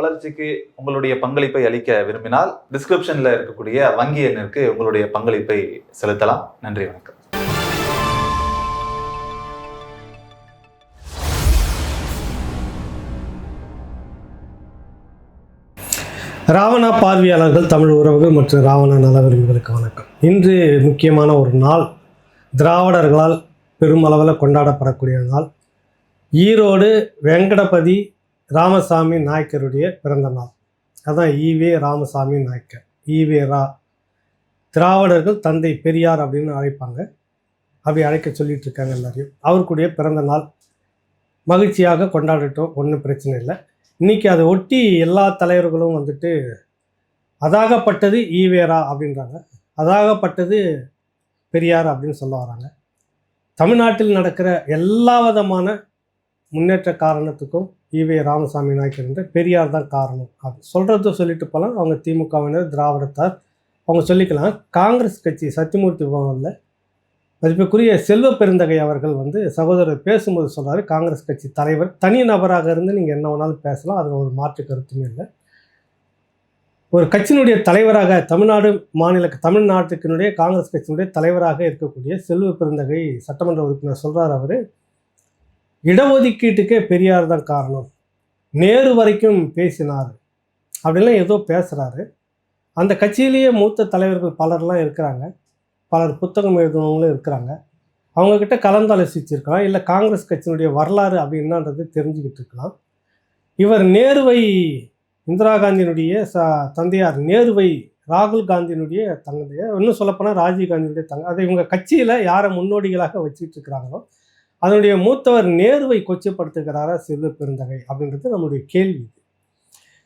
வளர்ச்சிக்கு உங்களுடைய பங்களிப்பை அளிக்க விரும்பினால் டிஸ்கிரிப்ஷனில் இருக்கக்கூடிய வங்கி எண்ணிற்கு உங்களுடைய பங்களிப்பை செலுத்தலாம். நன்றி வணக்கம். ராவணா பார்வையாளர்கள் தமிழ் உறவுகள் மற்றும் ராவணா நலவிரும்புகளுக்கு வணக்கம். இன்று முக்கியமான ஒரு நாள். திராவிடர்களால் பெருமளவில் கொண்டாடப்படக்கூடிய நாள். ஈரோடு வெங்கடபதி ராமசாமி நாயக்கருடைய பிறந்த நாள். அதான் E V Ramasamy Naicker. E V Ra. திராவிடர்கள் தந்தை பெரியார் அப்படின்னு அழைப்பாங்க. அப்படி அழைக்க சொல்லிட்டு இருக்காங்க எல்லாரையும். அவருக்குடைய பிறந்த நாள். மகிழ்ச்சியாக கொண்டாடட்டும் ஒன்றும் பிரச்சனை இல்லை. இன்னைக்கு அதை ஒட்டி எல்லா தலைவர்களும் வந்துட்டு அதாகப்பட்டது ஈவேரா அப்படின்றாங்க. அதாகப்பட்டது பெரியார் அப்படின்னு சொல்ல வராங்க. தமிழ்நாட்டில் நடக்கிற எல்லா விதமான முன்னேற்ற காரணத்துக்கும் ஈவே ராமசாமி நாயக்கர் என்ற பெரியார் தான் காரணம். அப்படி சொல்கிறத சொல்லிட்டு போகலாம் அவங்க திமுகவினர் திராவிடத்தார் அவங்க சொல்லிக்கலாம். காங்கிரஸ் கட்சி சத்தியமூர்த்தி பவனில் மதிப்புக்குரிய செல்வ பெருந்தகை அவர்கள் வந்து சகோதரர் பேசும்போது சொல்கிறார் காங்கிரஸ் கட்சி தலைவர் தனி நபராக இருந்து நீங்கள் என்ன வேணாலும் பேசலாம். அதில் ஒரு மாற்று கருத்துமே இல்லை. ஒரு கட்சியினுடைய தலைவராக தமிழ்நாடு மாநில தமிழ்நாட்டுக்கினுடைய காங்கிரஸ் கட்சியினுடைய தலைவராக இருக்கக்கூடிய செல்வ பெருந்தகை சட்டமன்ற உறுப்பினர் சொல்கிறார் அவர். இடஒதுக்கீட்டுக்கே பெரியார் தான் காரணம். நேரு வரைக்கும் பேசினார். அப்படிலாம் ஏதோ பேசுகிறாரு அந்த கட்சியிலேயே மூத்த தலைவர்கள் பலர்லாம் இருக்கிறாங்க. பலர் புத்தகம் எழுதுனவங்களும் இருக்கிறாங்க. அவங்கக்கிட்ட கலந்தாலோசிச்சிருக்கலாம். இல்லை காங்கிரஸ் கட்சியினுடைய வரலாறு அப்படி என்னன்றது தெரிஞ்சுக்கிட்டு இருக்கலாம். இவர் நேருவை இந்திரா காந்தியினுடைய ச தந்தையார் நேருவை ராகுல் காந்தியினுடைய தந்தைய? இன்னும் சொல்லப்போனால் ராஜீவ் காந்தியினுடைய தங்க அதை இவங்க கட்சியில் யாரை முன்னோடிகளாக வச்சுட்டு இருக்கிறாங்களோ அதனுடைய மூத்தவர் நேருவை கொச்சப்படுத்துகிறாரா சிறு பெருந்தகை அப்படின்றது நம்மளுடைய கேள்வி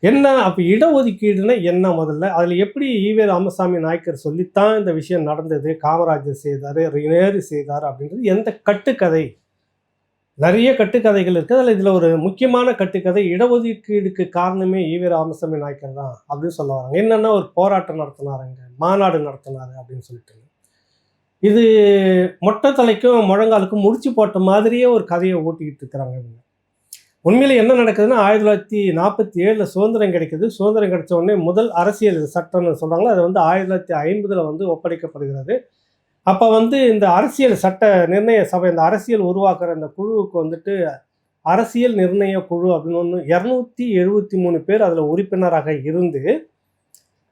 என்ன அப்போ இடஒதுக்கீடுனா என்ன முதல்ல? அதில் எப்படி ஈவே ராமசாமி நாயக்கர் சொல்லித்தான் இந்த விஷயம் நடந்தது காமராஜர் செய்தார் நேரு செய்தார் அப்படின்றது எந்த கட்டுக்கதை? நிறைய கட்டுக்கதைகள் இருக்குது அதில் இதில் ஒரு முக்கியமான கட்டுக்கதை இடஒதுக்கீடுக்கு காரணமே ஈவே ராமசாமி நாயக்கர் தான் அப்படின்னு சொல்ல வராங்க. என்னென்னா ஒரு போராட்டம் நடத்தினாருங்க மாநாடு நடத்தினாரு அப்படின்னு சொல்லிட்டு. இது மொட்டை தலைக்கும் முழங்காலுக்கும் முடிச்சு போட்ட மாதிரியே ஒரு கதையை ஓட்டிக்கிட்டு இருக்கிறாங்க இவங்க. உண்மையில் என்ன நடக்குதுன்னா ஆயிரத்தி தொள்ளாயிரத்தி நாற்பத்தி ஏழில் சுதந்திரம் கிடைக்குது. சுதந்திரம் கிடைச்ச உடனே முதல் அரசியல் சட்டம்னு சொல்கிறாங்களோ அது வந்து ஆயிரத்தி தொள்ளாயிரத்தி ஐம்பதில் வந்து ஒப்படைக்கப்படுகிறது. அப்போ வந்து இந்த அரசியல் சட்ட நிர்ணய சபை இந்த அரசியல் உருவாக்குற இந்த குழுவுக்கு வந்துட்டு அரசியல் நிர்ணய குழு அப்படின்னு ஒன்று இரநூத்தி எழுபத்தி மூணு பேர் அதில் உறுப்பினராக இருந்து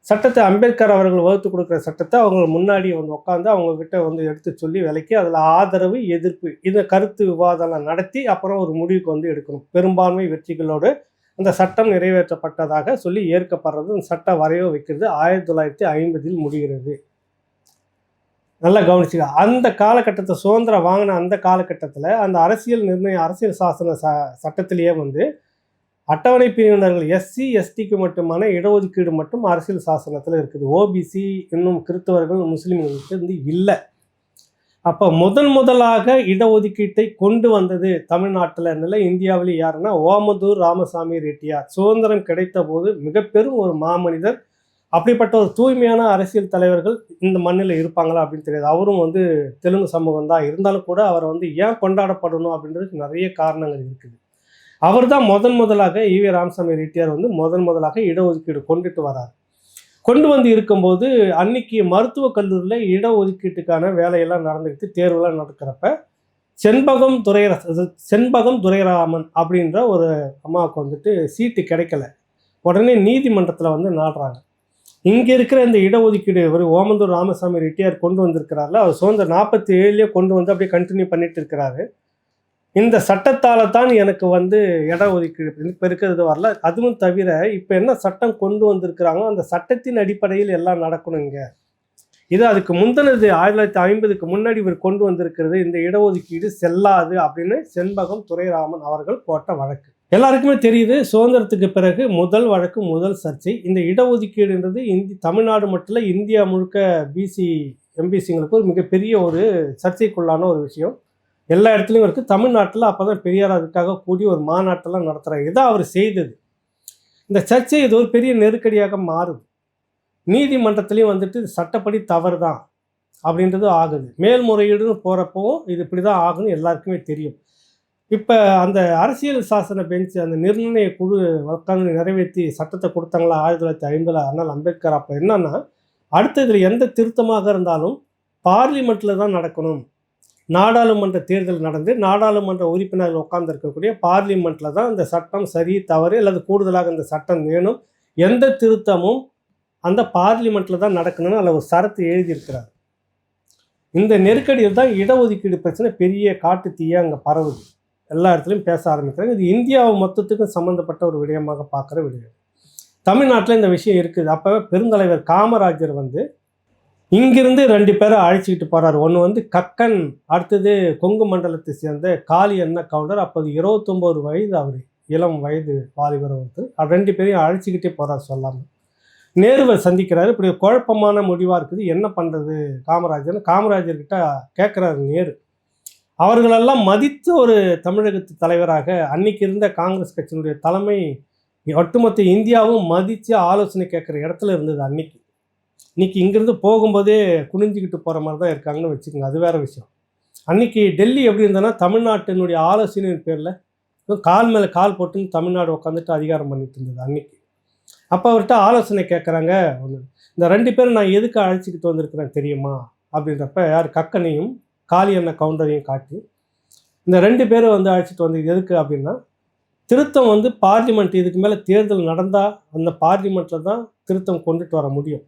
சட்டத்தை அம்பேத்கர் அவர்கள் வகுத்து கொடுக்குற சட்டத்தை அவங்க முன்னாடி வந்து உட்காந்து அவங்கக்கிட்ட வந்து எடுத்து சொல்லி விலைக்கு அதில் ஆதரவு எதிர்ப்பு இந்த கருத்து விவாதம்லாம் நடத்தி அப்புறம் ஒரு முடிவுக்கு வந்து எடுக்கணும். பெரும்பான்மை வெற்றிகளோடு அந்த சட்டம் நிறைவேற்றப்பட்டதாக சொல்லி ஏற்கப்படுறது அந்த சட்ட வரையோ வைக்கிறது ஆயிரத்தி தொள்ளாயிரத்தி ஐம்பதில் முடிகிறது. நல்லா கவனிச்சுக்க அந்த காலகட்டத்தை சுதந்திரம் வாங்கின அந்த காலகட்டத்தில் அந்த அரசியல் நிர்ணய அரசியல் சாசன ச சட்டத்திலேயே வந்து அட்டவணை பிரிவினர்கள் எஸ்சி எஸ்டிக்கு மட்டுமான இடஒதுக்கீடு மட்டும் அரசியல் சாசனத்தில் இருக்குது. ஓபிசி இன்னும் கிறிஸ்தவர்கள் முஸ்லீம்களுக்கு வந்து இல்லை. அப்போ முதன் முதலாக இடஒதுக்கீட்டை கொண்டு வந்தது தமிழ்நாட்டில் நிலை இந்தியாவில் யாருன்னா ஓமதூர் ராமசாமி ரெட்டியார். சுதந்திரம் கிடைத்த போது மிக பெரும் ஒரு மாமனிதர். அப்படிப்பட்ட ஒரு தூய்மையான அரசியல் தலைவர்கள் இந்த மண்ணில் இருப்பாங்களா அப்படின்னு தெரியாது. அவரும் வந்து தெலுங்கு சமூகம் தான் இருந்தாலும் கூட அவரை வந்து ஏன் கொண்டாடப்படணும் அப்படின்றதுக்கு நிறைய காரணங்கள் இருக்குது. அவர் தான் முதன் முதலாக ஈவி ராமசாமி ரெட்டியார் வந்து முதன் முதலாக இடஒதுக்கீடு கொண்டுட்டு வரார். கொண்டு வந்து இருக்கும்போது அன்னைக்கு மருத்துவக் கல்லூரியில் இடஒதுக்கீட்டுக்கான வேலையெல்லாம் நடந்துக்கிட்டு தேர்வெல்லாம் நடக்கிறப்ப செண்பகம் துரை செண்பகம் துரைராமன் அப்படின்ற ஒரு அம்மாவுக்கு வந்துட்டு சீட்டு கிடைக்கல. உடனே நீதிமன்றத்தில் வந்து நாடுறாங்க. இங்கே இருக்கிற இந்த இடஒதுக்கீடு இவர் ஓமந்தூர் ராமசாமி ரெட்டியார் கொண்டு வந்திருக்கிறாரில்ல அவர் சுதந்திர நாற்பத்தி ஏழுலேயே கொண்டு வந்து அப்படியே கண்டினியூ பண்ணிட்டு இருக்கிறாரு. இந்த சட்டத்தால் தான் எனக்கு வந்து இட ஒதுக்கீடு இப்போ இருக்கிறது வரல. அதுவும் தவிர இப்போ என்ன சட்டம் கொண்டு வந்திருக்கிறாங்களோ அந்த சட்டத்தின் அடிப்படையில் எல்லாம் நடக்கணுங்க இது அதுக்கு முந்தினது ஆயிரத்தி தொள்ளாயிரத்தி ஐம்பதுக்கு முன்னாடி இவர் கொண்டு வந்திருக்கிறது இந்த இடஒதுக்கீடு செல்லாது அப்படின்னு செண்பகம் துரைராமன் அவர்கள் போட்ட வழக்கு. எல்லாருக்குமே தெரியுது சுதந்திரத்துக்கு பிறகு முதல் வழக்கு முதல் சர்ச்சை. இந்த இடஒதுக்கீடுன்றது இந்தி தமிழ்நாடு மட்டும் இல்லை இந்தியா முழுக்க பிசி எம்பிசிங்களுக்கு ஒரு மிகப்பெரிய ஒரு சர்ச்சைக்குள்ளான ஒரு விஷயம். எல்லா இடத்துலையும் இருக்குது தமிழ்நாட்டில் அப்போ தான் பெரியார் அதுக்காக கூடி ஒரு மாநாட்டெல்லாம் நடத்துகிறாங்க இதான் அவர் செய்தது. இந்த சர்ச்சை இது ஒரு பெரிய நெருக்கடியாக மாறுது. நீதிமன்றத்துலேயும் வந்துட்டு சட்டப்படி தவறு தான் அப்படின்றது ஆகுது. மேல்முறையீடுன்னு போகிறப்பவும் இது இப்படி தான் ஆகுன்னு எல்லாருக்குமே தெரியும். இப்போ அந்த அரசியல் சாசன பெஞ்ச் அந்த நிர்ணய குழு உட்காந்து நிறைவேற்றி சட்டத்தை கொடுத்தாங்களா ஆயிரத்தி தொள்ளாயிரத்தி ஐம்பதில் அண்ணல் அம்பேத்கர் அப்போ என்னன்னா அடுத்த இதில் எந்த திருத்தமாக இருந்தாலும் பார்லிமெண்ட்டில் தான் நடக்கணும். நாடாளுமன்ற தேர்தல் நடந்து நாடாளுமன்ற உறுப்பினர்கள் உட்கார்ந்துருக்கக்கூடிய பார்லிமெண்ட்டில் தான் இந்த சட்டம் சரி தவறு அல்லது கூடுதலாக இந்த சட்டம் வேணும். எந்த திருத்தமும் அந்த பார்லிமெண்ட்டில் தான் நடக்கணும்னு அல்லது ஒரு சரத்து எழுதியிருக்கிறார். இந்த நெருக்கடியில் தான் இடஒதுக்கீடு பிரச்சனை பெரிய காட்டு தீயாக அங்கே பரவுது. எல்லா இடத்துலையும் பேச ஆரம்பிக்கிறாங்க. இது இந்தியாவை மொத்தத்துக்கும் சம்மந்தப்பட்ட ஒரு விடயமாக பார்க்குற விடயம். தமிழ்நாட்டில் இந்த விஷயம் இருக்குது. அப்போ பெருந்தலைவர் காமராஜர் வந்து இங்கிருந்து ரெண்டு பேரை அழைச்சிக்கிட்டு போறாரு. ஒன்று வந்து கக்கன் அடுத்தது கொங்கு மண்டலத்தை சேர்ந்த காளி அண்ணா கவுண்டர். அப்போது இருபத்தொம்போது வயது அவர் இளம் வயது வாலிபர் ஒருத்தர் அவர் ரெண்டு பேரையும் அழைச்சிக்கிட்டே போகிறார் சொல்லாமல் நேருவை சந்திக்கிறாரு. இப்படி குழப்பமான முடிவாக இருக்குது. என்ன பண்ணுறது காமராஜர் காமராஜர்கிட்ட கேட்குறாரு நேரு. அவர்களெல்லாம் மதித்த ஒரு தமிழகத்து தலைவராக அன்னைக்கு இருந்த காங்கிரஸ் கட்சியினுடைய தலைமை ஒட்டுமொத்த இந்தியாவும் மதித்து ஆலோசனை கேட்குற இடத்துல இருந்தது அன்னைக்கு. இன்றைக்கி இங்கேருந்து போகும்போதே குனிஞ்சிக்கிட்டு போகிற மாதிரி தான் இருக்காங்கன்னு வச்சுக்கோங்க. அது வேற விஷயம். அன்னைக்கு டெல்லி எப்படி இருந்ததுன்னா தமிழ்நாட்டினுடைய ஆலோசனையின் பேரில் கால் மேலே கால் போட்டுன்னு தமிழ்நாடு உட்காந்துட்டு அதிகாரம் பண்ணிட்டு இருந்தது அன்னைக்கு. அப்போ அவர்கிட்ட ஆலோசனை கேட்குறாங்க ஒன்று இந்த ரெண்டு பேரும் நான் எதுக்கு அழைச்சிக்கிட்டு வந்திருக்கிறேன் தெரியுமா? அப்படின்றப்ப யார்? கக்கனையும் காளி அண்ணன் கவுண்டரையும் காட்டி இந்த ரெண்டு பேரும் வந்து அழைச்சிட்டு வந்து எதுக்கு அப்படின்னா திருத்தம் வந்து பார்லிமெண்ட் இதுக்கு மேலே தேர்தல் நடந்தால் அந்த பார்லிமெண்ட்டில் தான் திருத்தம் கொண்டுட்டு வர முடியும்.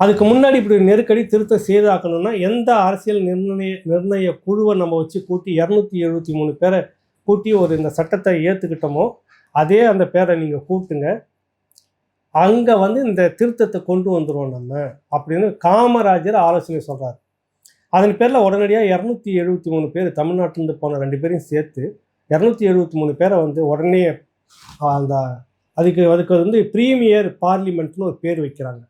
அதுக்கு முன்னாடி இப்படி நெருக்கடி திருத்தம் செய்தாக்கணும்னா எந்த அரசியல் நிர்ணய நிர்ணய குழுவை நம்ம வச்சு கூட்டி இரநூத்தி எழுபத்தி மூணு பேரை கூட்டி ஒரு இந்த சட்டத்தை ஏற்றுக்கிட்டோமோ அதே அந்த பேரை நீங்கள் கூட்டுங்க. அங்கே வந்து இந்த திருத்தத்தை கொண்டு வந்துடுவோம் நம்ம அப்படின்னு காமராஜர் ஆலோசனை சொல்கிறார் அதன் பேரில் உடனடியாக இரநூத்தி எழுபத்தி மூணு பேர் தமிழ்நாட்டிலேருந்து போன ரெண்டு பேரையும் சேர்த்து இரநூத்தி எழுபத்தி மூணு பேரை வந்து உடனே அந்த அதுக்கு அதுக்கு வந்து ப்ரீமியர் பார்லிமெண்ட்னு ஒரு பேர் வைக்கிறாங்க.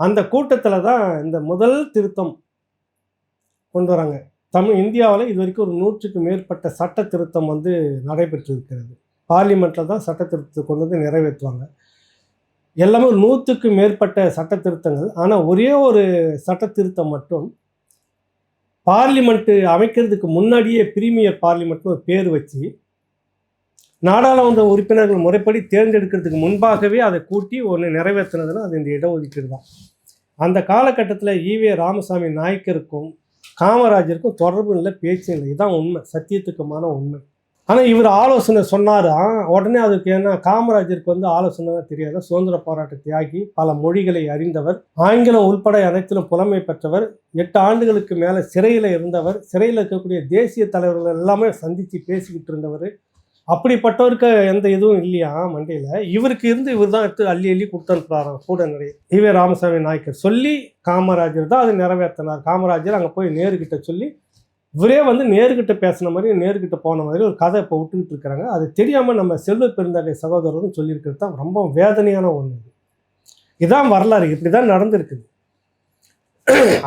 அந்த கூட்டத்தில் தான் இந்த முதல் திருத்தம் கொண்டு வராங்க. தமிழ் இந்தியாவில் இது வரைக்கும் ஒரு நூற்றுக்கு மேற்பட்ட சட்ட திருத்தம் வந்து நடைபெற்றிருக்கிறது. பார்லிமெண்ட்டில் தான் சட்ட திருத்தத்தை கொண்டு வந்து நிறைவேற்றுவாங்க. எல்லாமே நூற்றுக்கு மேற்பட்ட சட்ட திருத்தங்கள் ஆனால் ஒரே ஒரு சட்ட திருத்தம் மட்டும் பார்லிமெண்ட்டு அமைக்கிறதுக்கு முன்னாடியே பிரீமியர் பார்லிமெண்ட்னு ஒரு பேர் வச்சு நாடாளுமன்ற உறுப்பினர்கள் முறைப்படி தேர்ந்தெடுக்கிறதுக்கு முன்பாகவே அதை கூட்டி ஒன்று நிறைவேற்றினதுன்னா அது இந்த இடஒதுக்கீடு தான். அந்த காலகட்டத்தில் ஈவே ராமசாமி நாயக்கருக்கும் காமராஜருக்கும் தொடர்பு இல்லை பேச்சு இல்லை. இதுதான் உண்மை சத்தியத்துக்குமான உண்மை. ஆனால் இவர் ஆலோசனை சொன்னாரா. உடனே அதுக்கு என்ன காமராஜருக்கு வந்து ஆலோசனை தெரியாத. சுதந்திர போராட்ட தியாகி பல மொழிகளை அறிந்தவர் ஆங்கிலம் உள்பட அனைத்திலும் புலமை பெற்றவர் எட்டு ஆண்டுகளுக்கு மேலே சிறையில் இருந்தவர் சிறையில் இருக்கக்கூடிய தேசிய தலைவர்கள் எல்லாமே சந்தித்து பேசிக்கிட்டு இருந்தவர். அப்படிப்பட்டவருக்கு எந்த இதுவும் இல்லையா மண்டையில்? இவருக்கு இருந்து இவர் தான் எடுத்து அள்ளி அள்ளி கொடுத்துருப்பாராம் கூட நிறைய இவே ராமசாமி நாயக்கர். சொல்லி காமராஜர் தான் அதை நிறைவேற்றினார். காமராஜர் அங்கே போய் நேருக்கிட்ட சொல்லி இவரே வந்து நேருக்கிட்ட பேசின மாதிரி நேருக்கிட்ட போன மாதிரி ஒரு கதை இப்போ விட்டுக்கிட்டு இருக்கிறாங்க. அது தெரியாமல் நம்ம செல்வ பெருந்தகை சகோதரரும் சொல்லியிருக்கிறது தான் ரொம்ப வேதனையான ஒன்று இதுதான் வரலாறு. இப்படி தான் நடந்திருக்குது.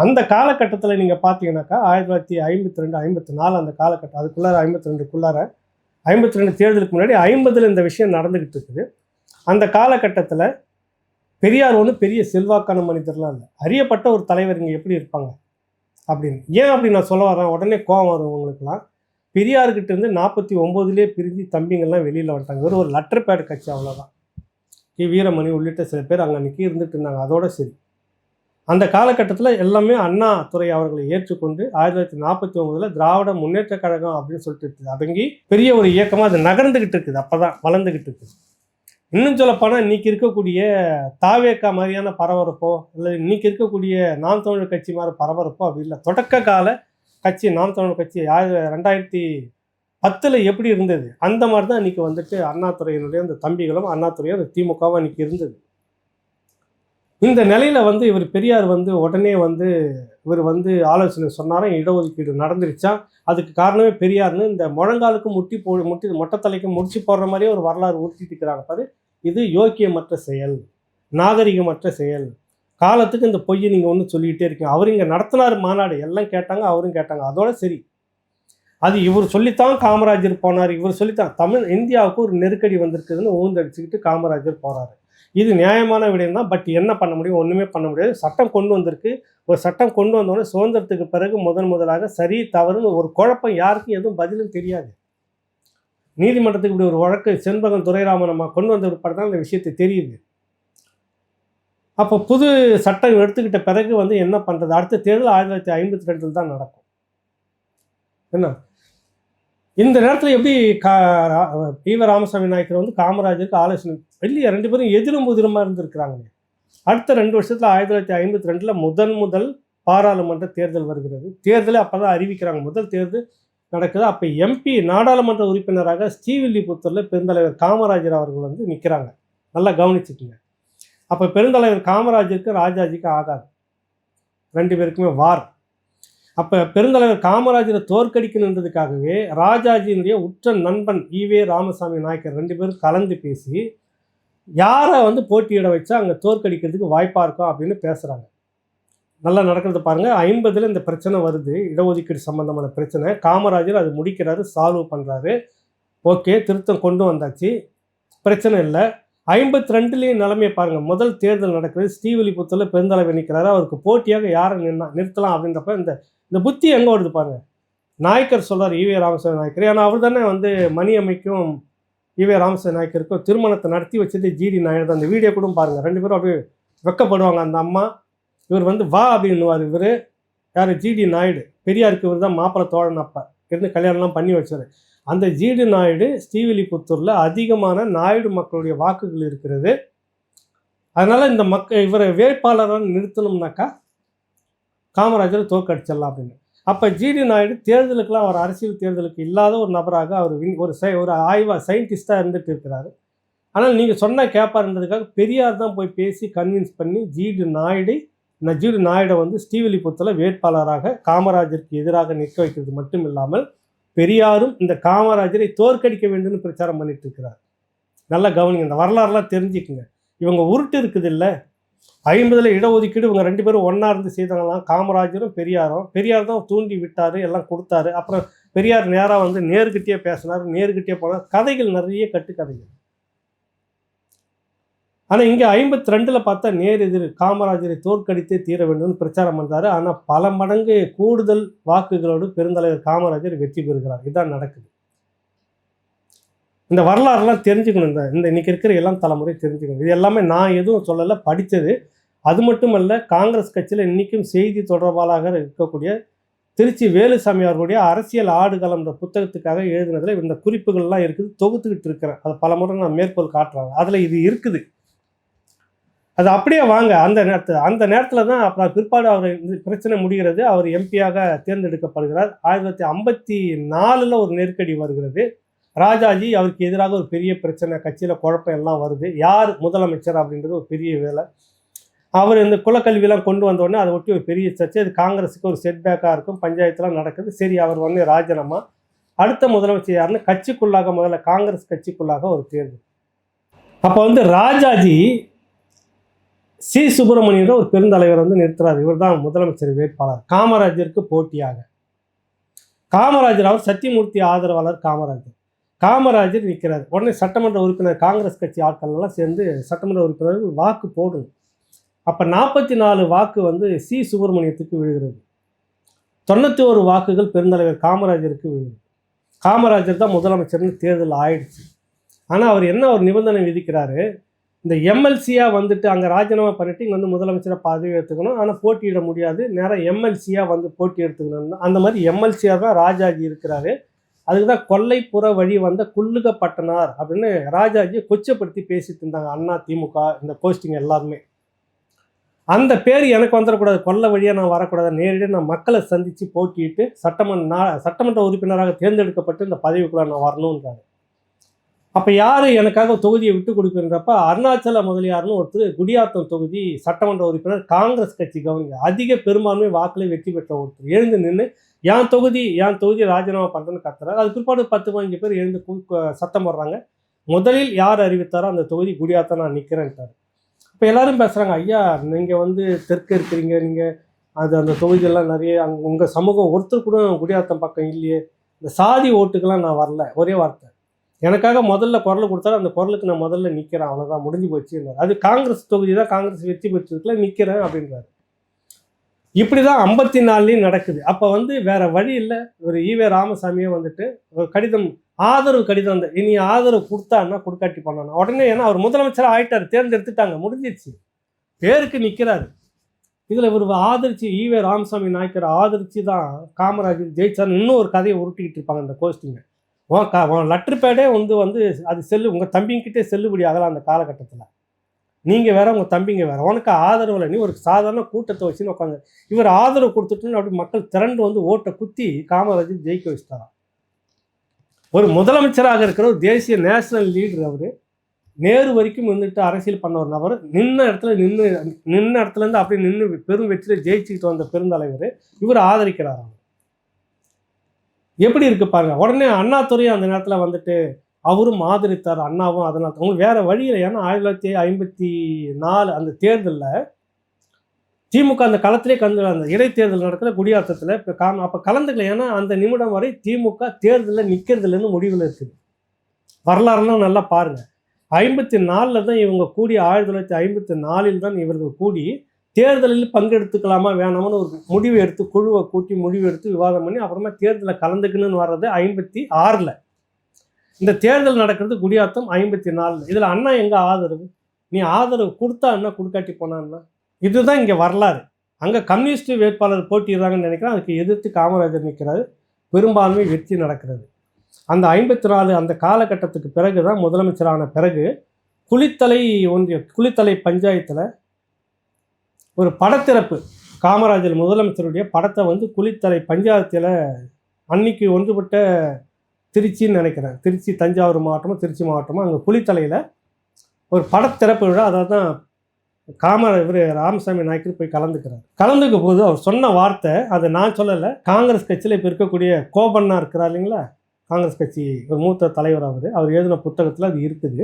அந்த காலகட்டத்தில் நீங்கள் பார்த்தீங்கன்னாக்கா ஆயிரத்தி தொள்ளாயிரத்தி ஐம்பத்தி ரெண்டு ஐம்பத்தி நாலு அந்த காலகட்டம் அதுக்குள்ளார ஐம்பத்தி ரெண்டுக்குள்ளார ஐம்பத்தி ரெண்டு தேர்தலுக்கு முன்னாடி ஐம்பதில் இந்த விஷயம் நடந்துக்கிட்டு இருக்குது. அந்த காலகட்டத்தில் பெரியார் ஒன்று பெரிய செல்வாக்கான மனிதர்லாம் இல்லை. அறியப்பட்ட ஒரு தலைவர் இங்கே எப்படி இருப்பாங்க? அப்படின்னு. ஏன் அப்படி நான் சொல்ல வரேன் உடனே கோவம் வரும் உங்களுக்குலாம் பெரியார்கிட்ட இருந்து நாற்பத்தி ஒம்போதுலேயே பிரிஞ்சு தம்பிங்கள்லாம் வெளியில் வந்துட்டாங்க. வெறும் ஒரு லெட்டர் பேட் கட்சி அவ்வளோதான் கி. வீரமணி உள்ளிட்ட சில பேர் அங்கே அன்றைக்கி இருந்துட்டு இருந்தாங்க. அதோட சரி. அந்த காலகட்டத்தில் எல்லாமே அண்ணா துறை அவர்களை ஏற்றுக்கொண்டு ஆயிரத்தி தொள்ளாயிரத்தி நாற்பத்தி ஒன்பதில் திராவிட முன்னேற்ற கழகம் அப்படின்னு சொல்லிட்டு அடங்கி பெரிய ஒரு இயக்கமாக அது நகர்ந்துக்கிட்டு இருக்குது. அப்போ தான் வளர்ந்துக்கிட்டு இருக்குது. இன்னும் சொல்லப்போனால் இன்னைக்கு இருக்கக்கூடிய தாவேக்கா மாதிரியான பரபரப்போ இல்லை இன்னைக்கு இருக்கக்கூடிய நாம் தமிழர் கட்சி மாதிரி பரபரப்போ அப்படி இல்லை. தொடக்க கால கட்சி நாம் தமிழர் கட்சி ரெண்டாயிரத்தி பத்தில் எப்படி இருந்தது? அந்த மாதிரி தான் இன்னைக்கு வந்துட்டு அண்ணாத்துறையினுடைய அந்த தம்பிகளும் அண்ணாதுறையும் அந்த திமுகவும் இன்னைக்கு இருந்தது. இந்த நிலையில் வந்து இவர் பெரியார் வந்து உடனே வந்து இவர் வந்து ஆலோசனை சொன்னாராம் இடஒதுக்கீடு நடந்துருச்சா? அதுக்கு காரணமே பெரியார்னு இந்த முழங்காலுக்கு முட்டி போ முட்டி மொட்டைத்தலைக்கு முடிச்சு போடுற மாதிரியே ஒரு வரலாறு உறுத்திட்டு இருக்கிறாங்க பாரு. இது யோக்கியமற்ற செயல் நாகரிகமற்ற செயல். காலத்துக்கு இந்த பொய்யை நீங்கள் ஒன்று சொல்லிக்கிட்டே இருக்கீங்க. அவர் இங்கே நடத்தினார் மாநாடு எல்லாம் கேட்டாங்க அவரும் கேட்டாங்க. அதோட சரி. அது இவர் சொல்லித்தான் காமராஜர் போனார். இவர் சொல்லித்தான் தமிழ் இந்தியாவுக்கு ஒரு நெருக்கடி வந்திருக்குதுன்னு ஊந்தடிச்சுக்கிட்டு காமராஜர் போகிறாரு இது நியாயமான விடயம் தான். பட் என்ன பண்ண முடியும்? ஒன்றுமே பண்ண முடியாது. சட்டம் கொண்டு வந்திருக்கு. ஒரு சட்டம் கொண்டு வந்தோடனே சுதந்திரத்துக்கு பிறகு முதன் முதலாக சரி தவறுன்னு ஒரு குழப்பம் யாருக்கும் எதுவும் பதிலும் தெரியாது. நீதிமன்றத்துக்கு இப்படி ஒரு வழக்கு செண்பகம் துரைராமன் நம்ம கொண்டு வந்த பிற்பாடு தான் இந்த விஷயத்தை தெரியுது. அப்போ புது சட்டம் எடுத்துக்கிட்ட பிறகு வந்து என்ன பண்ணுறது அடுத்த தேர்தல் ஆயிரத்தி தொள்ளாயிரத்தி ஐம்பத்தி ரெண்டில் தான் நடக்கும். என்ன? இந்த நேரத்தில் எப்படி கா ஈவ ராமசாமி நாயக்கர் வந்து காமராஜருக்கு ஆலோசனை இல்லையா ரெண்டு பேரும் எதிரும் புதிரமாக இருந்திருக்கிறாங்க அடுத்த ரெண்டு வருஷத்தில் ஆயிரத்தி தொள்ளாயிரத்தி ஐம்பத்தி ரெண்டில் முதன் முதல் பாராளுமன்ற தேர்தல் வருகிறது. தேர்தலை அப்போ தான் அறிவிக்கிறாங்க. முதல் தேர்தல் நடக்குது. அப்போ எம்பி நாடாளுமன்ற உறுப்பினராக ஸ்ரீவில்லிபுத்தூரில் பெருந்தலைவர் காமராஜர் அவர்கள் வந்து நிற்கிறாங்க நல்லா கவனிச்சுக்கோங்க. அப்போ பெருந்தலைவர் காமராஜருக்கு ராஜாஜிக்கு ஆகாது. ரெண்டு பேருக்குமே வார். அப்போ பெருந்தலைவர் காமராஜரை தோற்கடிக்கணுன்றதுக்காகவே ராஜாஜியினுடைய உற்ற நண்பன் ஈவே ராமசாமி நாயக்கர் ரெண்டு பேரும் கலந்து பேசி யாரை வந்து போட்டியிட வச்சா அங்கே தோற்கடிக்கிறதுக்கு வாய்ப்பாக இருக்கும் அப்படின்னு பேசுகிறாங்க நல்லா நடக்கிறத பாருங்கள் ஐம்பதில் இந்த பிரச்சனை வருது. இடஒதுக்கீடு சம்பந்தமான பிரச்சனை. காமராஜர் அது முடிக்கிறாரு சால்வ் பண்ணுறாரு ஓகே திருத்தம் கொண்டு வந்தாச்சு. பிரச்சனை இல்லை. ஐம்பத்தி ரெண்டுலேயும் நிலைமையை பாருங்கள் முதல் தேர்தல் நடக்குது. ஸ்ரீவில்லிபுத்தூரில் பெருந்தளவை நிற்கிறாரு அவருக்கு போட்டியாக யாரை நின்னா நிறுத்தலாம் அப்படின்றப்ப இந்த இந்த புத்தி எங்கே வருது பாருங்க. நாயக்கர் சொல்கிறார் ஈவே ராமசாமி நாயக்கர். ஏன்னா அவர் தானே வந்து மணி அமைக்கும் ஈவே ராமசாமி நாயக்கருக்கும் திருமணத்தை நடத்தி வச்சது ஜிடி நாயுடு தான். அந்த வீடியோ கூட பாருங்க. ரெண்டு பேரும் அப்படியே வெக்கப்படுவாங்க அந்த அம்மா. இவர் வந்து வா அப்படின்னுவார் இவர். யார்? G D Naidu. பெரியாருக்கு இவர் தான் மாப்பிள்ளை தோழன் அப்ப. இருந்து கல்யாணம்லாம் பண்ணி வச்சார் அந்த ஜிடி நாயுடு ஸ்ரீவில்லிபுத்தூரில் அதிகமான நாயுடு மக்களுடைய வாக்குகள் இருக்கிறது. அதனால் இந்த மக்க இவரை வேட்பாளராக நிறுத்தணும்னாக்கா காமராஜரை தோற்கடிச்சிடலாம் அப்படின்னு. அப்போ ஜிடி நாயுடு தேர்தலுக்கெல்லாம் அவர் அரசியல் தேர்தலுக்கு இல்லாத ஒரு நபராக அவர் வின் ஒரு சை ஒரு ஆய்வா சயின்டிஸ்ட்டாக இருந்துகிட்டு இருக்கிறாரு. ஆனால் நீங்கள் சொன்னால் கேட்பாருன்றதுக்காக பெரியார் தான் போய் பேசி கன்வின்ஸ் பண்ணி ஜிடி நாயுடு இந்த ஜிடி நாயுடை வந்து ஸ்ரீவில்லிபுத்தூரில் வேட்பாளராக காமராஜருக்கு எதிராக நிற்க வைக்கிறது மட்டும் இல்லாமல் பெரியாரும் இந்த காமராஜரை தோற்கடிக்க வேண்டும்னு பிரச்சாரம் பண்ணிட்டு இருக்கிறார். நல்லா கவனிங்க இந்த வரலாறுலாம் தெரிஞ்சுக்குங்க. இவங்க உருட்டு இருக்குது இல்லை ஐம்பதில் இடஒதுக்கீடு இவங்க ரெண்டு பேரும் ஒன்றா இருந்து செய்தாங்களாம். காமராஜரும் பெரியாரும். பெரியார் தான் தூண்டி விட்டார் எல்லாம் கொடுத்தாரு. அப்புறம் பெரியார் நேராக வந்து நேர்கிட்டே பேசினார் நேர்கிட்டே போனார். கதைகள் நிறைய கட்டுக்கதைகள். ஆனால் இங்கே ஐம்பத்தி ரெண்டில் பார்த்தா நேர் எதிர் காமராஜரை தோற்கடித்தே தீர வேண்டும்னு பிரச்சாரம் பண்ணுறாரு ஆனால் பல மடங்கு கூடுதல் வாக்குகளோடு பெருந்தலைவர் காமராஜர் வெற்றி பெறுகிறார். இதுதான் நடக்குது. இந்த வரலாறுலாம் தெரிஞ்சுக்கணும் இந்த இந்த இன்னைக்கு இருக்கிற இளம் தலைமுறை தெரிஞ்சுக்கணும். இது எல்லாமே நான் எதுவும் சொல்லலை படித்தது அது மட்டுமல்ல காங்கிரஸ் கட்சியில் இன்றைக்கும் செய்தி தொடர்பாளாக இருக்கக்கூடிய திருச்சி வேலுசாமி அவர்களுடைய அரசியல் ஆடுகளம்ன்ற புத்தகத்துக்காக எழுதினதில் இந்த குறிப்புகள்லாம் இருக்குது தொகுத்துக்கிட்டு இருக்கிறேன். அதை பல முறை நான் மேற்கோள் காட்டுறாங்க அதில் இது இருக்குது. அது அப்படியே வாங்க. அந்த நேரத்தில் அந்த நேரத்தில் தான் அப்புறம் பிற்பாடு அவர் இந்த பிரச்சனை முடிகிறது. அவர் எம்பியாக தேர்ந்தெடுக்கப்படுகிறார். ஆயிரத்தி தொள்ளாயிரத்தி ஐம்பத்தி நாலில் ஒரு நெருக்கடி வருகிறது. ராஜாஜி அவருக்கு எதிராக ஒரு பெரிய பிரச்சனை கட்சியில் குழப்பம் எல்லாம் வருது. யார் முதலமைச்சர் அப்படின்றது ஒரு பெரிய வேலை. அவர் இந்த குலக்கல்வியெல்லாம் கொண்டு வந்த உடனே அதை ஒட்டி ஒரு பெரிய சர்ச்சை. அது காங்கிரஸுக்கு ஒரு செட்பேக்காக இருக்கும். பஞ்சாயத்துலாம் நடக்குது. சரி அவர் வந்து ராஜினாமா. அடுத்த முதலமைச்சர் யாருன்னு கட்சிக்குள்ளாக முதல்ல காங்கிரஸ் கட்சிக்குள்ளாக ஒரு தேர்தல் அப்போ வந்து ராஜாஜி சி. சுப்பிரமணியன்ற ஒரு பெருந்தலைவர் வந்து நிறுத்துறாரு. இவர் தான் முதலமைச்சர் வேட்பாளர். காமராஜருக்கு போட்டியாக. காமராஜர் அவர் சத்தியமூர்த்தி ஆதரவாளர் காமராஜர். காமராஜர் நிற்கிறார் உடனே சட்டமன்ற உறுப்பினர் காங்கிரஸ் கட்சி ஆட்கள் எல்லாம் சேர்ந்து சட்டமன்ற உறுப்பினர்கள் வாக்கு போடும் அப்போ நாற்பத்தி நாலு வாக்கு வந்து சி. சுப்பிரமணியத்துக்கு விழுகிறது. தொண்ணூற்றி ஒரு வாக்குகள் பெருந்தலைவர் காமராஜருக்கு விழுகிறது காமராஜர் தான் முதலமைச்சர்னு தேர்தல் ஆயிடுச்சு. ஆனால் அவர் என்ன ஒரு நிபந்தனை விதிக்கிறாரு? இந்த எம்எல்சியாக வந்துட்டு அங்கே ராஜினாமா பண்ணிட்டு இங்கே வந்து முதலமைச்சராக பதவி எடுத்துக்கணும் ஆனால் போட்டியிட முடியாது. நேராக எம்எல்சியாக வந்து போட்டி எடுத்துக்கணும் அந்த மாதிரி எம்எல்சியாக தான் ராஜாஜி இருக்கிறாரு. அதுக்கு தான் கொல்லைப்புற வழி வந்த குள்ளுக பட்டனார் அப்படின்னு ராஜாஜி கொச்சப்படுத்தி பேசிட்டு இருந்தாங்க. அண்ணா திமுக இந்த போஸ்டிங் எல்லாருமே. அந்த பேர் எனக்கு வந்துடக்கூடாது கொல்ல வழியாக நான் வரக்கூடாது. நேரடியாக நான் மக்களை சந்தித்து போட்டிட்டு சட்டமன்ற நா- சட்டமன்ற உறுப்பினராக தேர்ந்தெடுக்கப்பட்டு இந்த பதவிக்குள்ளே நான் வரணுன்றாரு அப்போ யார் எனக்காக தொகுதியை விட்டு கொடுக்குறப்ப அருணாச்சல முதலியார்னு ஒருத்தர் குடியாத்தம் தொகுதி சட்டமன்ற உறுப்பினர் காங்கிரஸ் கட்சி கவனிங்க அதிக பெரும்பான்மை வாக்கில் வெற்றி பெற்ற ஒருத்தர். எழுந்து நின்று என் தொகுதி என் தொகுதி ராஜினாமா பண்ணுறேன்னு கத்துறாரு. அது பிற்பாடு பத்து பதினஞ்சு பேர் எழுந்து சத்தம் போடுறாங்க. முதலில் யார் அறிவித்தாரோ அந்த தொகுதி குடியாத்தம் நான் நிற்கிறேன்ட்டார் இப்போ எல்லாரும் பேசுகிறாங்க ஐயா நீங்கள் வந்து தெற்கு இருக்கிறீங்க நீங்கள் அது அந்த தொகுதியெல்லாம் நிறைய அங்கே உங்கள் சமூகம் ஒருத்தர் கூட குடியாத்தம் பக்கம் இல்லையே. இந்த சாதி ஓட்டுக்கெல்லாம் நான் வரல ஒரே வார்த்தை. எனக்காக முதல்ல குரல் கொடுத்தாரு அந்த குரலுக்கு நான் முதல்ல நிற்கிறேன் அவ்வளோதான் முடிஞ்சு போச்சு அது காங்கிரஸ் தொகுதி தான் காங்கிரஸ் வெற்றி பெற்றிருக்கல நிற்கிறேன் அப்படின்றாரு. இப்படி தான் ஐம்பத்தி நாலுலேயும் நடக்குது. அப்போ வந்து வேற வழி இல்லை. ஒரு ஈவே ராமசாமியே வந்துட்டு ஒரு கடிதம் ஆதரவு கடிதம் அந்த இனி ஆதரவு கொடுத்தான்னா கொடுக்காட்டி பண்ணணும். உடனே ஏன்னா அவர் முதலமைச்சராக ஆயிட்டார் தேர்ந்தெடுத்துட்டாங்க முடிஞ்சிருச்சு. பேருக்கு நிற்கிறாரு இதில் இவர் ஆதரிச்சு ஈவே ராமசாமி நாயக்கர் ஆதரிச்சு தான் காமராஜர் ஜெயிச்சார் இன்னும் ஒரு கதையை உருட்டிக்கிட்டு இருப்பாங்க அந்த கோஷ்டிங்க உன் க உன் லெட்டர் பேடே வந்து வந்து அது செல்லு உங்கள் தம்பிங்கிட்டே செல்லுபடி ஆகலாம் அந்த காலகட்டத்தில். நீங்கள் வேற உங்கள் தம்பிங்க வேற. உனக்கு ஆதரவு இல்லை. நீ ஒரு சாதாரண கூட்டத்தை வச்சுன்னு உட்காந்து இவர் ஆதரவு கொடுத்துட்டுன்னு அப்படி மக்கள் திரண்டு வந்து ஓட்டை குத்தி காமராஜர் ஜெயிக்க வச்சுட்டாராம். ஒரு முதலமைச்சராக இருக்கிற ஒரு தேசிய நேஷனல் லீடர் அவர் நேரு வரைக்கும் நின்றுட்டு அரசியல் பண்ண ஒரு நபர். நின்ன இடத்துல நின்று நின்ன இடத்துலேருந்து அப்படியே நின்று பெரும் வெற்றியில் ஜெயிச்சுக்கிட்டு வந்த பெருந்தலைவர். இவர் ஆதரிக்கிறார் அவர் எப்படி இருக்கு பாருங்க. உடனே அண்ணாதுரையும் அந்த நேரத்தில் வந்துட்டு அவரும் ஆதரித்தார் அண்ணாவும் அதனால். அவங்க வேற வழியில் ஏன்னா ஆயிரத்தி தொள்ளாயிரத்தி ஐம்பத்தி நாலு அந்த தேர்தலில் திமுக அந்த களத்திலே கலந்து அந்த இடைத்தேர்தல் நடக்கிற குடியாத்தத்தில் இப்போ கா அப்போ கலந்துக்கல. ஏன்னா அந்த நிமிடம் வரை திமுக தேர்தலில் நிற்கிறதுலன்னு முடிவில் இருக்குது வரலாறுலாம் நல்லா பாருங்க. ஐம்பத்தி நாலில் தான் இவங்க கூடி ஆயிரத்தி தொள்ளாயிரத்தி ஐம்பத்தி நாலில் தான் இவர்கள் கூடி தேர்தலில் பங்கெடுத்துக்கலாமா வேணாமான்னு ஒரு முடிவு எடுத்து குழுவை கூட்டி முடிவு எடுத்து விவாதம் பண்ணி அப்புறமா தேர்தலில் கலந்துக்கணும்னு வர்றது ஐம்பத்தி ஆறில். இந்த தேர்தல் நடக்கிறது குடியாத்தம் ஐம்பத்தி நாலு இதில் அண்ணா எங்கே ஆதரவு? நீ ஆதரவு கொடுத்தா அண்ணா கொடுக்காட்டி போனான்னா இதுதான் இங்கே வரலாறு. அங்கே கம்யூனிஸ்ட் வேட்பாளர் போட்டிடுறாங்கன்னு நினைக்கிறேன். அதுக்கு எதிர்த்து காமராஜர் நிற்கிறாரு பெரும்பான்மை வெற்றி நடக்கிறது. அந்த ஐம்பத்தி நாலு அந்த காலகட்டத்துக்கு பிறகு தான் முதலமைச்சரான பிறகு குளித்தலை ஒன்றிய குளித்தலை பஞ்சாயத்தில் ஒரு படத்திறப்பு காமராஜர் முதலமைச்சருடைய படத்தை வந்து குளித்தலை பஞ்சாயத்தில் அன்னைக்கு ஒன்றுபட்ட திருச்சின்னு நினைக்கிறேன். திருச்சி தஞ்சாவூர் மாவட்டமோ திருச்சி மாவட்டமோ அங்கே புலித்தலையில் ஒரு படத்திறப்பு விழா. அதாவது தான் காமரா இவர் ராமசாமி நாயக்கர் போய் கலந்துக்கிறார். கலந்துக்க போது அவர் சொன்ன வார்த்தை அதை நான் சொல்லலை. காங்கிரஸ் கட்சியில் இப்போ இருக்கக்கூடிய கோபண்ணா இருக்கிறார் இல்லைங்களா? காங்கிரஸ் கட்சி ஒரு மூத்த தலைவர் அவர். அவர் எழுதின புத்தகத்தில் அது இருக்குது.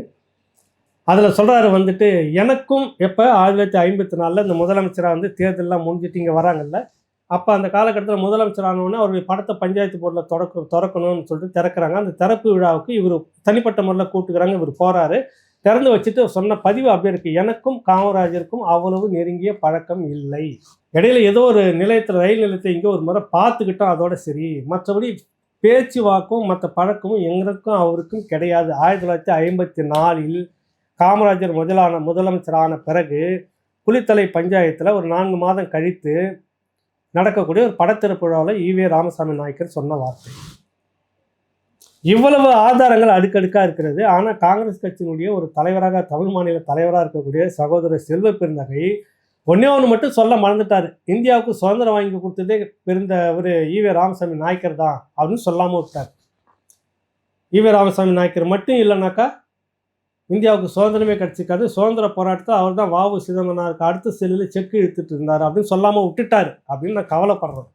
அதில் சொல்கிறாரு வந்துட்டு எனக்கும் எப்போ ஆயிரத்தி தொள்ளாயிரத்தி ஐம்பத்தி நாலில் இந்த முதலமைச்சராக வந்து தேர்தலெலாம் முடிஞ்சிட்டு இங்கே வராங்கல்ல அப்போ அந்த காலகட்டத்தில் முதலமைச்சர் ஆனவுடனே அவருடைய படத்தை பஞ்சாயத்து போர்டில் தொடக்க திறக்கணும்னு சொல்லிட்டு திறக்கிறாங்க. அந்த திறப்பு விழாவுக்கு இவர் தனிப்பட்ட முறையில் கூட்டுக்கிறாங்க. இவர் போகிறாரு திறந்து வச்சுட்டு சொன்ன பதிவு அப்படியே இருக்குது எனக்கும் காமராஜருக்கும் அவ்வளவு நெருங்கிய பழக்கம் இல்லை. இடையில ஏதோ ஒரு நிலையத்தில் ரயில் நிலையத்தை இங்கே ஒரு முறை பார்த்துக்கிட்டோம். அதோட சரி. மற்றபடி பேச்சு வாக்கும் மற்ற பழக்கமும் எங்களுக்கும் அவருக்கும் கிடையாது. ஆயிரத்தி தொள்ளாயிரத்தி ஐம்பத்தி நாலில் காமராஜர் முதலான முதலமைச்சரான பிறகு புலித்தலை பஞ்சாயத்தில் ஒரு நான்கு மாதம் கழித்து நடக்கக்கூடிய ஒரு படத்திருப்பிழாவில் ஈவே ராமசாமி நாயக்கர் சொன்ன வார்த்தை. இவ்வளவு ஆதாரங்கள் அடுக்கடுக்காக இருக்கிறது. ஆனால் காங்கிரஸ் கட்சியினுடைய ஒரு தலைவராக தமிழ் மாநில தலைவராக இருக்கக்கூடிய சகோதரர் செல்வ பெருந்தகை ஒன்றே ஒன்று மட்டும் சொல்ல மறந்துட்டார். இந்தியாவுக்கு சுதந்திரம் வாங்கி கொடுத்ததே பிறந்த ஒரு ஈவே ராமசாமி நாயக்கர் தான் அப்படின்னு சொல்லாமல் விட்டார். ஈவே ராமசாமி நாயக்கர் மட்டும் இல்லைனாக்கா இந்தியாவுக்கு சுதந்திரமே கிடச்சிக்காது சுதந்திர போராட்டத்தை அவர் தான் வாவு சிதம்பரனாருக்கு அடுத்த செல்லில் செக்கு இழுத்துட்டு இருந்தார் அப்படின்னு சொல்லாமல் விட்டுட்டார் அப்படின்னு நான் கவலைப்படுறேன்.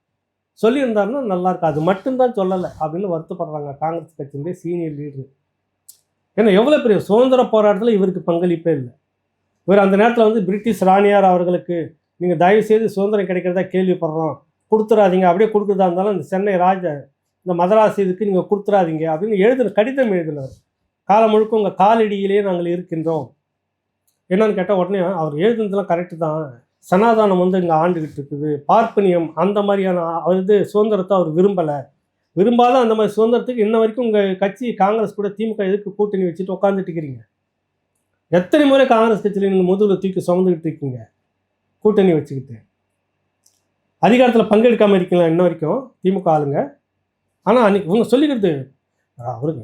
சொல்லியிருந்தாருன்னா நல்லா இருக்கு அது மட்டும்தான் சொல்லலை அப்படின்னு வருத்தப்படுறாங்க காங்கிரஸ் கட்சியினுடைய சீனியர் லீடர். ஏன்னா எவ்வளோ பெரிய சுதந்திர போராட்டத்தில் இவருக்கு பங்களிப்பே இல்லை. இவர் அந்த நேரத்தில் வந்து பிரிட்டிஷ் ராணியார் அவர்களுக்கு நீங்கள் தயவு செய்து சுதந்திரம் கிடைக்கிறதா கேள்விப்படுறோம். கொடுத்துடாதீங்க அப்படியே கொடுக்குறதா இருந்தாலும் இந்த சென்னை ராஜ இந்த மதராசி இதுக்கு நீங்கள் கொடுத்துடாதீங்க அப்படின்னு எழுதுன கடிதம் எழுதினார். காலம் முழுக்க உங்கள் காலடியிலேயே நாங்கள் இருக்கின்றோம். என்னன்னு கேட்டால் உடனே அவர் எழுதுனதுலாம் கரெக்டு தான். சனாதானம் வந்து இங்கே ஆண்டுகிட்டு இருக்குது. பார்ப்பனியம் அந்த மாதிரியான அவர் இது சுதந்திரத்தை அவர் விரும்பலை. விரும்பாத அந்த மாதிரி சுதந்திரத்துக்கு இன்ன வரைக்கும் உங்கள் கட்சி காங்கிரஸ் கூட திமுக எதுக்கு கூட்டணி வச்சுட்டு உட்காந்துட்டு இருக்கிறீங்க? எத்தனை முறை காங்கிரஸ் கட்சியில் நீங்கள் முதுகில் தூக்கி சுமந்துக்கிட்டு இருக்கீங்க? கூட்டணி வச்சுக்கிட்டு. அதிகாரத்தில் பங்கெடுக்காமல் இருக்கீங்களா இன்ன வரைக்கும் திமுக ஆளுங்க? ஆனால் அன்னைக்கு இவங்க சொல்லிக்கிறது அவருக்கு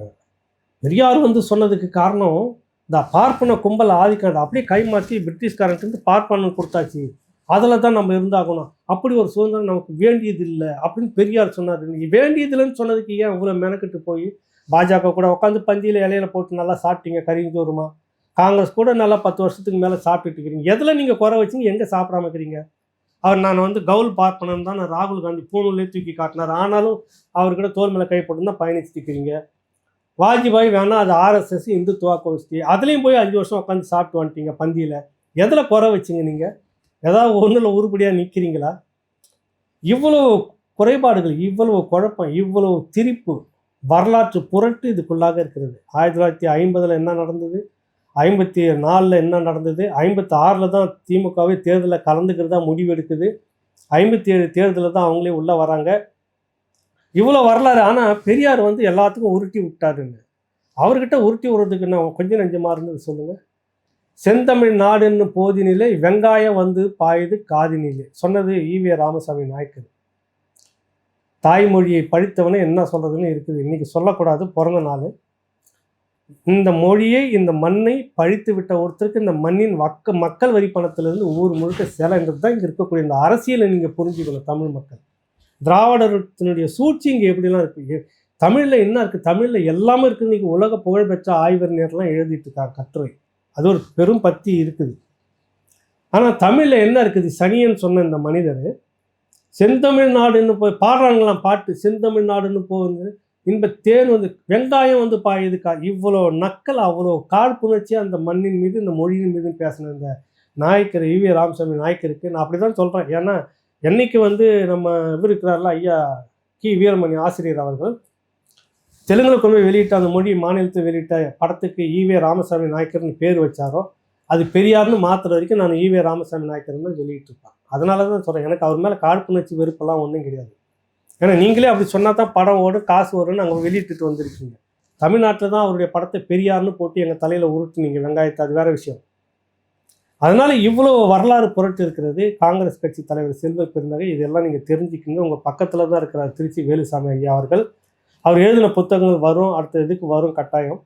பெரியார் வந்து சொன்னதுக்கு காரணம் இந்த பார்ப்பன கும்பல் ஆதிக்கம் அப்படியே கைமாற்றி பிரிட்டிஷ்காரன்ட்டு பார்ப்பனன் கொடுத்தாச்சு. அதில் தான் நம்ம இருந்தாகணும். அப்படி ஒரு சுதந்திரம் நமக்கு வேண்டியது இல்லை அப்படின்னு பெரியார் சொன்னார். நீங்கள் வேண்டியதில்லைன்னு சொன்னதுக்கு ஏன் இவ்வளோ மெனக்கிட்டு போய் பாஜக கூட உட்காந்து பந்தியில் இலையில போட்டு நல்லா சாப்பிட்டீங்க கறிஞ்சோருமா காங்கிரஸ் கூட நல்லா பத்து வருஷத்துக்கு மேலே சாப்பிட்டுட்டு இருக்கிறீங்க எதில் நீங்கள் குறை வச்சுங்க? எங்கே சாப்பிடாம இருக்கிறீங்க? அவர் நான் வந்து கவுல் பார்ப்பனன் தான். நான் ராகுல் காந்தி பூணூலே தூக்கி காட்டினார். ஆனாலும் அவர்கிட்ட தோல் மேலே கை போட்டு தான் பயணிச்சுட்டு இருக்கிறீங்க வாஜ்பாய் வேணால் அது ஆர்எஸ்எஸ் இந்துத்துவா கோஷ்டி. அதுலேயும் போய் அஞ்சு வருஷம் உட்காந்து சாப்பிட்டு வந்துட்டீங்க பந்தியில். எதில் குறை வச்சிங்க நீங்கள் ஏதாவது ஒன்றில் உருப்படியாக நிற்கிறீங்களா இவ்வளவு குறைபாடுகள் இவ்வளவு குழப்பம் இவ்வளவு திரிப்பு வரலாற்று புரட்டு இதுக்குள்ளாக இருக்கிறது. ஆயிரத்தி தொள்ளாயிரத்தி ஐம்பதில் என்ன நடந்தது? ஐம்பத்தி நாலில் என்ன நடந்தது? ஐம்பத்தி ஆறில் தான் திமுகவே தேர்தலில் கலந்துக்கிறதா முடிவு எடுக்குது ஐம்பத்தி ஏழு தேர்தலில் தான் அவங்களே உள்ளே வராங்க. இவ்வளோ வரலாறு. ஆனால் பெரியார் வந்து எல்லாத்துக்கும் உருட்டி விட்டாருன்னு அவர்கிட்ட உருட்டி விடுறதுக்கு நான் கொஞ்சம் நஞ்சமாக இருந்தது சொல்லுங்கள் செந்தமிழ் நாடுன்னு போதினிலே வெங்காயம் வந்து பாயுது காதினிலே. சொன்னது ஈவிய ராமசாமி நாயக்கர். தாய்மொழியை படித்தவனே என்ன சொல்கிறதுன்னு இருக்குது. இன்றைக்கி சொல்லக்கூடாது பிறந்த நாள். இந்த மொழியை இந்த மண்ணை பழித்து விட்ட ஒருத்தருக்கு இந்த மண்ணின் வக்க மக்கள் வரி பணத்திலிருந்து ஊர் முழுக்க சேலைன்றது தான் இங்கே இருக்கக்கூடிய இந்த அரசியலை நீங்கள் புரிஞ்சுக்கணும் தமிழ் மக்கள். திராவிடத்தினுடைய சூழ்ச்சி இங்கே எப்படிலாம் இருக்கு? தமிழில் என்ன இருக்குது தமிழில் எல்லாமே இருக்குது இன்னைக்கு உலக புகழ்பெற்ற ஆய்வறிஞர்லாம் எழுதிட்டு இருக்காங்க கட்டுரை. அது ஒரு பெரும் பத்தி இருக்குது. ஆனால் தமிழில் என்ன இருக்குது? சனியன் சொன்ன இந்த மனிதர் செந்தமிழ்நாடுன்னு போய் பாடுறாங்களாம் பாட்டு. செந்தமிழ்நாடுன்னு போகுது இன்ப தேன் வந்து வெங்காயம் வந்து பாயுதுக்கா. இவ்வளோ நக்கல் அவ்வளோ காழ்ப்புணர்ச்சி அந்த மண்ணின் மீது இந்த மொழியின் மீது பேசின இந்த நாயக்கர் ஈவி ராமசாமி நாயக்கருக்கு. நான் அப்படி தான் சொல்கிறேன் ஏன்னா என்னைக்கு வந்து நம்ம இவர் இருக்கிறார்ல ஐயா கி. வீரமணி ஆசிரியர் அவர்கள் தெலுங்கில் கொண்டு போய் வெளியிட்ட அந்த மொழி மாநிலத்தை வெளியிட்ட படத்துக்கு ஈவே ராமசாமி நாயக்கர்னு பேர் வச்சாரோ அது பெரியார்னு மாத்துற வரைக்கும் நான் ஈவே ராமசாமி நாயக்கர் தான் சொல்லிட்டு இருப்பேன் அதனால தான் சொல்கிறேன் எனக்கு அவர் மேலே காழ்ப்புணர்ச்சி வெறுப்பெல்லாம் ஒன்றும் கிடையாது. ஏன்னா நீங்களே அப்படி சொன்னால் தான் படம் ஓடும் காசு வரும்னு அங்கே வெளியிட்டுட்டு வந்திருக்கீங்க. தமிழ்நாட்டில் தான் அவருடைய படத்தை பெரியார்னு போட்டு எங்கள் தலையில் உருட்டு நீங்கள் வெங்காயத்தை அது வேற விஷயம். அதனால இவ்வளோ வரலாறு புரட்டு இருக்கிறது காங்கிரஸ் கட்சி தலைவர் செல்வ பெருந்தகை. இதெல்லாம் நீங்கள் தெரிஞ்சுக்கிங்க. உங்கள் பக்கத்தில் தான் இருக்கிறார் திருச்சி வேலுசாமி ஐயா அவர்கள். அவர் எழுதின புத்தகங்கள் வரும் அடுத்த இதுக்கு வரும் கட்டாயம்.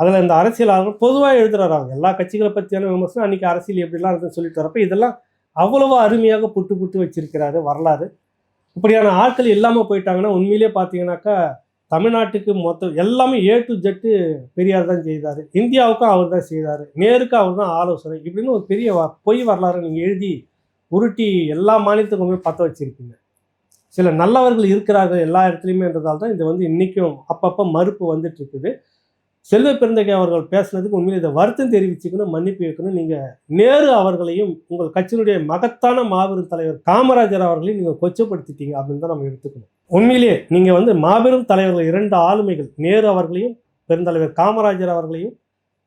அதில் இந்த அரசியலாளர்கள் பொதுவாக எழுதுறாரு அவங்க. எல்லா கட்சிகளை பற்றியான விமர்சனம் அன்றைக்கி அரசியல் எப்படிலாம் இருக்குன்னு சொல்லிட்டு வரப்ப இதெல்லாம் அவ்வளவு அருமையாக புட்டு புட்டு வச்சிருக்கிறாரு வரலாறு. இப்படியான ஆட்கள் இல்லாமல் போயிட்டாங்கன்னா உண்மையிலே பார்த்தீங்கன்னாக்கா தமிழ்நாட்டுக்கு மொத்தம் எல்லாமே ஏ டு ஜெட்டு பெரியார் தான் செய்தார். இந்தியாவுக்கும் அவர் தான் செய்தார். நேருக்கு அவர் தான் ஆலோசனை. இப்படின்னு ஒரு பெரிய வ- பொய் வரலாறு நீங்கள் எழுதி உருட்டி எல்லா மாநிலத்துக்குமே பற்ற வச்சுருக்கீங்க. சில நல்லவர்கள் இருக்கிறார்கள் எல்லா இடத்துலையுமேன்றதால தான் இது வந்து இன்றைக்கும் அப்பப்போ மறுப்பு வந்துட்டு இருக்குது. செல்வ பெருந்தகை அவர்கள் பேசுனதுக்கு உண்மையிலே இதை வருத்தம் தெரிவிச்சுக்கணும் மன்னிப்பு வைக்கணும் நீங்கள் நேரு அவர்களையும் உங்கள் கட்சியினுடைய மகத்தான மாபெரும் தலைவர் காமராஜர் அவர்களையும் நீங்கள் கொச்சப்படுத்திட்டீங்க அப்படின்னு தான் நம்ம எடுத்துக்கணும். உண்மையிலேயே நீங்கள் வந்து மாபெரும் தலைவர்கள் இரண்டு ஆளுமைகள் நேரு அவர்களையும் பெருந்தலைவர் காமராஜர் அவர்களையும்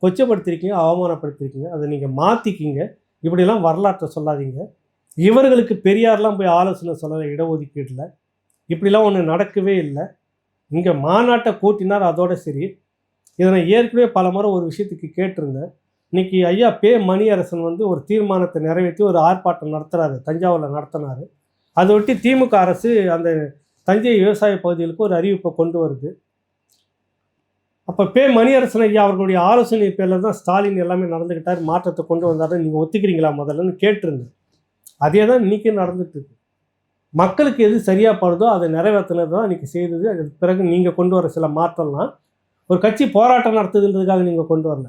கொச்சப்படுத்திருக்கீங்க அவமானப்படுத்திருக்கீங்க. அதை நீங்கள் மாற்றிக்கிங்க இப்படிலாம் வரலாற்றை சொல்லாதீங்க. இவர்களுக்கு பெரியார்லாம் போய் ஆலோசனை சொல்லலை இடஒதுக்கீட்டில் இப்படிலாம் ஒன்று நடக்கவே இல்லை. இங்கே மாநாட்டை கூட்டினார் அதோட சரி. இதை நான் ஏற்கனவே பல முறை ஒரு விஷயத்துக்கு கேட்டிருந்தேன். இன்னைக்கு ஐயா பே மணியரசன் வந்து ஒரு தீர்மானத்தை நிறைவேற்றி ஒரு ஆர்ப்பாட்டம் நடத்துகிறாரு தஞ்சாவூரில் நடத்தினார். அதை ஒட்டி திமுக அரசு அந்த தஞ்சை விவசாய பகுதிகளுக்கு ஒரு அறிவிப்பை கொண்டு வருது. அப்போ பே மணியரசன் ஐயா அவர்களுடைய ஆலோசனை பேரில் தான் ஸ்டாலின் எல்லாமே நடந்துக்கிட்டார் மாற்றத்தை கொண்டு வந்தாரு. நீங்கள் ஒத்துக்கிறீங்களா முதல்லன்னு கேட்டிருந்தேன். அதே தான் இன்றைக்கி நடந்துட்டு இருக்கு. மக்களுக்கு எது சரியாக படுதோ அதை நிறைவேற்றினது தான் இன்றைக்கி செய்தது. அதுக்கு பிறகு நீங்கள் கொண்டு வர சில மாற்றம்லாம் ஒரு கட்சி போராட்டம் நடத்துதுன்றதுக்காக நீங்கள் கொண்டு வரல.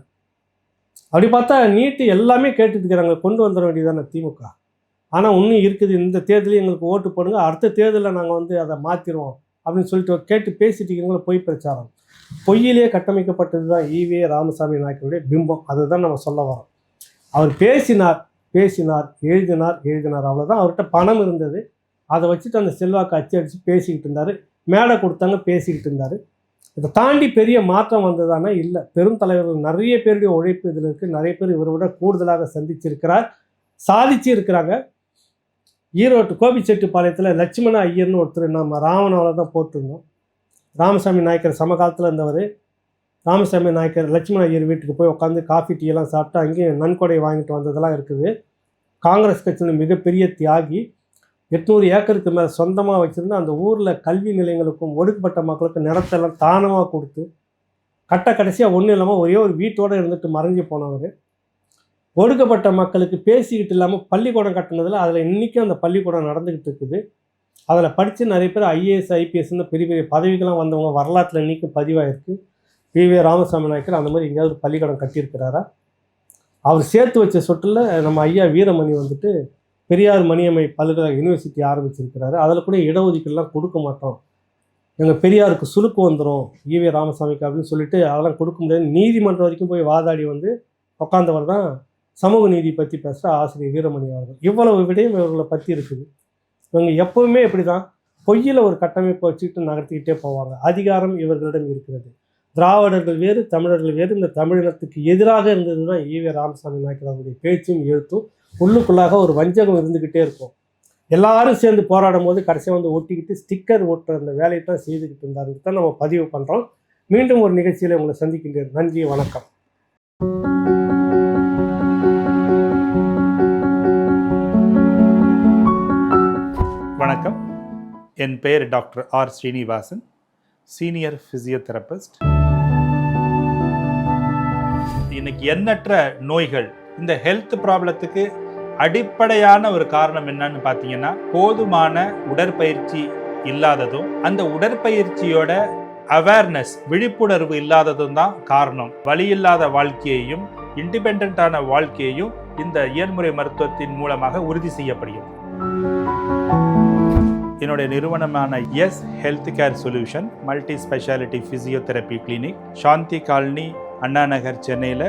அப்படி பார்த்தா நீட்டு எல்லாமே கேட்டுட்டு இருக்கிறாங்க கொண்டு வந்துட வேண்டியதானே திமுக. ஆனால் இன்னும் இருக்குது இந்த தேர்தலையும் எங்களுக்கு ஓட்டு போடுங்க அடுத்த தேர்தலில் நாங்கள் வந்து அதை மாற்றிடுவோம் அப்படின்னு சொல்லிட்டு கேட்டு பேசிட்டு இருக்கீங்களா பொய் பிரச்சாரம். பொய்யிலே கட்டமைக்கப்பட்டது தான் ஈவே ராமசாமி நாயக்கருடைய பிம்பம். அதுதான் நம்ம சொல்ல வரோம். அவர் பேசினார் பேசினார் எழுதினார் எழுதினார். அவ்வளோதான் அவர்கிட்ட பணம் இருந்தது. அதை வச்சுட்டு அந்த செல்வாக்கு அச்சு அடித்து பேசிக்கிட்டு இருந்தார். மேடை கொடுத்தாங்க பேசிக்கிட்டு இருந்தார். இதை தாண்டி பெரிய மாற்றம் வந்ததானா? இல்லை. பெரும் தலைவர்கள் நிறைய பேருடைய உழைப்பு இதில் இருக்குது நிறைய பேர் இவரை விட கூடுதலாக சந்திச்சிருக்கிறார். சாதிச்சு இருக்கிறாங்க ஈரோட்டு கோபிச்செட்டிப்பாளையத்தில் லட்சுமண ஐயர்னு ஒருத்தர் நம்ம ராமனாவில் தான் போட்டிருந்தோம். ராமசாமி நாயக்கர் சமகாலத்தில் இருந்தவர். ராமசாமி நாயக்கர் லட்சுமண ஐயர் வீட்டுக்கு போய் உட்காந்து காஃபி டீ எல்லாம் சாப்பிட்டு அங்கேயும் நன்கொடை வாங்கிட்டு வந்ததெல்லாம் இருக்குது. காங்கிரஸ் கட்சியின் மிகப்பெரிய தியாகி எட்நூறு ஏக்கருக்கு மேலே சொந்தமாக வச்சுருந்து அந்த ஊரில் கல்வி நிலையங்களுக்கும் ஒடுக்கப்பட்ட மக்களுக்கும் நிலத்தெல்லாம் தானமாக கொடுத்து கட்ட கடைசியாக ஒன்றும் இல்லாமல் ஒரே ஒரு வீட்டோடு இருந்துட்டு மறைஞ்சு போனவர். ஒடுக்கப்பட்ட மக்களுக்கு பேசிக்கிட்டு இல்லாமல் பள்ளிக்கூடம் கட்டினதில் அதில் இன்றைக்கும் அந்த பள்ளிக்கூடம் நடந்துக்கிட்டு இருக்குது. அதில் படித்து நிறைய பேர் ஐஏஎஸ் ஐபிஎஸ்ன்னு பெரிய பெரிய பதவிகள்லாம் வந்தவங்க வரலாற்றில் இன்றைக்கும் பதிவாயிருக்கு. பி வி ராமசாமி நாயக்கர் அந்த மாதிரி எங்கேயாவது பள்ளிக்கூடம் கட்டியிருக்கிறாரா? அவர் சேர்த்து வச்ச சொட்டில் நம்ம ஐயா வீரமணி வந்துட்டு பெரியார் மணியம்மை பல்கலைக்கழக யூனிவர்சிட்டி ஆரம்பிச்சிருக்கிறாரு. அதில் கூட இடஒதுக்கீடுலாம் கொடுக்க மாட்டோம். எங்கள் பெரியாருக்கு சுலுக்கு வந்துடும் ஈவே ராமசாமிக்கு அப்படின்னு சொல்லிட்டு அதெல்லாம் கொடுக்க முடியாது. நீதிமன்றம் வரைக்கும் போய் வாதாடி வந்து உட்காந்தவர் தான் சமூக நீதி பற்றி பேசுகிற ஆசிரியர் வீரமணி அவர்கள். இவ்வளவு விடயம் இவர்களை பற்றி இருக்குது. இவங்க எப்போவுமே இப்படி தான் பொய்யில் ஒரு கட்டமைப்பை வச்சுக்கிட்டு நகர்த்திக்கிட்டே போவாங்க. அதிகாரம் இவர்களிடம் இருக்கிறது. திராவிடர்கள் வேறு தமிழர்கள் வேறு. இந்த தமிழினத்துக்கு எதிராக இருந்தது தான் ஈவே ராமசாமி நாயக்கர் அவருடைய பேச்சும் எழுத்தும். உள்ளுக்குள்ளாக ஒரு வஞ்சகம் இருந்துக்கிட்டே இருக்கும். எல்லாரும் சேர்ந்து போராடும் போது கடைசியாக வந்து ஒட்டிக்கிட்டு ஸ்டிக்கர் ஓட்டுற அந்த வேலையை தான் செய்துக்கிட்டு இருந்தாரு. தான் நம்ம பதிவு பண்ணுறோம் மீண்டும் ஒரு நிகழ்ச்சியில் உங்களை சந்திக்கின்றேன். நன்றி வணக்கம். வணக்கம். என் பெயர் doctor R Srinivasan. Senior physiotherapist இன்னைக்கு எண்ணற்ற நோய்கள். இந்த ஹெல்த் ப்ராப்ளத்துக்கு அடிப்படையான ஒரு காரணம் என்னன்னு பார்த்தீங்கன்னா போதுமான உடற்பயிற்சி இல்லாததும் அந்த உடற்பயிற்சியோட அவேர்னஸ் விழிப்புணர்வு இல்லாததும் தான் காரணம். வழி இல்லாத வாழ்க்கையையும் இண்டிபெண்ட்டான வாழ்க்கையையும் இந்த இயன்முறை மருத்துவத்தின் மூலமாக உறுதி செய்யப்படுகிறது. என்னுடைய நிறுவனமான S health care solution multi speciality physiotherapy clinic Shanthi colony Anna Nagar சென்னையில்